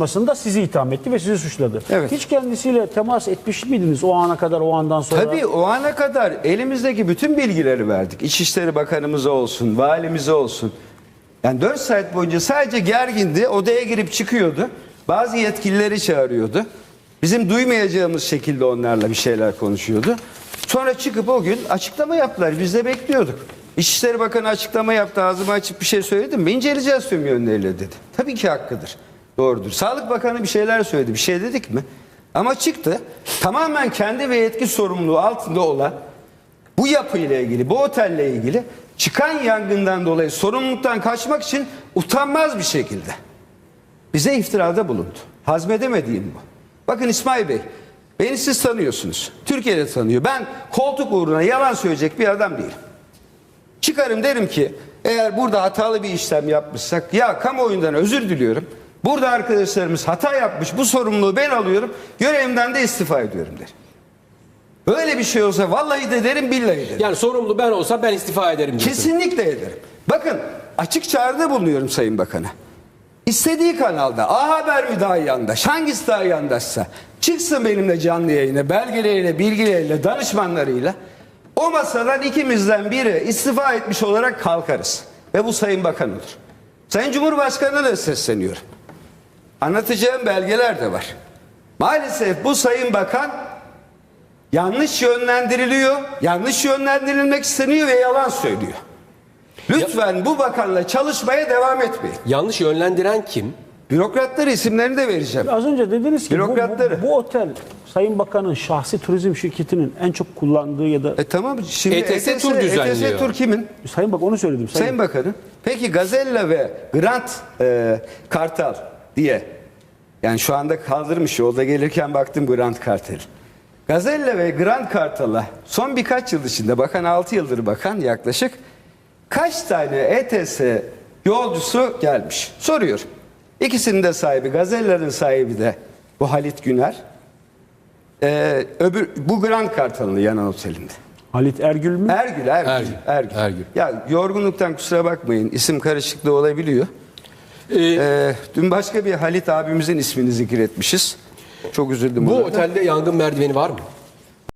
da sizi itham etti ve sizi suçladı. Evet. Hiç kendisiyle temas etmiş miydiniz o ana kadar, o andan sonra? Tabii o ana kadar elimizdeki bütün bilgileri verdik. İçişleri Bakanımıza olsun, valimize olsun. Yani 4 saat boyunca sadece gergindi. Odaya girip çıkıyordu. Bazı yetkilileri çağırıyordu. Bizim duymayacağımız şekilde onlarla bir şeyler konuşuyordu. Sonra çıkıp o gün açıklama yaptılar. Biz de bekliyorduk. İçişleri Bakanı açıklama yaptı. Ağzımı açıp bir şey söyledim mi? İnceleyeceğiz tüm yönleriyle dedi. Tabii ki hakkıdır. Doğrudur. Sağlık Bakanı bir şeyler söyledi. Bir şey dedik mi? Ama çıktı. Tamamen kendi ve yetki sorumluluğu altında olan bu yapıyla ilgili, bu otelle ilgili çıkan yangından dolayı sorumluluktan kaçmak için utanmaz bir şekilde bize iftirada bulundu. Hazmedemediğim bu. Bakın İsmail Bey, beni siz tanıyorsunuz. Türkiye'de tanıyor. Ben koltuk uğruna yalan söyleyecek bir adam değilim. Çıkarım derim ki eğer burada hatalı bir işlem yapmışsak ya kamuoyundan özür diliyorum. Burada arkadaşlarımız hata yapmış bu sorumluluğu ben alıyorum. Görevimden de istifa ediyorum derim. Böyle bir şey olsa vallahi de derim billahi derim. Yani sorumlu ben olsam ben istifa ederim diyorsun. Kesinlikle ederim. Bakın açık çağrıda bulunuyorum Sayın Bakan'a. İstediği kanalda A Haber mi daha yandaş hangisi daha yandaşsa çıksın benimle canlı yayına belgeleriyle bilgileriyle danışmanlarıyla o masadan ikimizden biri istifa etmiş olarak kalkarız. Ve bu Sayın Bakan olur. Sayın Cumhurbaşkanı'na da sesleniyorum. Anlatacağım belgeler de var. Maalesef bu Sayın Bakan yanlış yönlendiriliyor, yanlış yönlendirilmek isteniyor ve yalan söylüyor. Lütfen bu bakanla çalışmaya devam etmeyin. Yanlış yönlendiren kim? Bürokratlar isimlerini de vereceğim. Az önce dediniz ki bu, bu, Bürokratları. bu otel Sayın Bakan'ın şahsi turizm şirketinin en çok kullandığı ya da E tamam şimdi ETS tur düzenliyor. ETS tur kimin? Sayın Bakan onu söyledim. Sayın, Sayın Bakan'ın. Peki Gazella ve Grant e, Kartal diye yani şu anda kaldırmış yolda gelirken baktım Grant Kartal. Gazella ve Grant Kartal'a son birkaç yıl içinde bakan 6 yıldır bakan yaklaşık kaç tane ETS yolcusu gelmiş? Soruyor. İkisinin de sahibi Gazella'nın sahibi de bu Halit Güner. E, öbür bu Grant Kartal'ın yanan otelinde. Halit Ergül mü? Ergül, Ergül, Ergül, Ergül. Ergül. Ya yorgunluktan kusura bakmayın. isim karışıklığı olabiliyor. Ee, Ee, dün başka bir Halit abimizin ismini zikretmişiz. Çok üzüldüm. bu ona otelde yangın merdiveni var mı?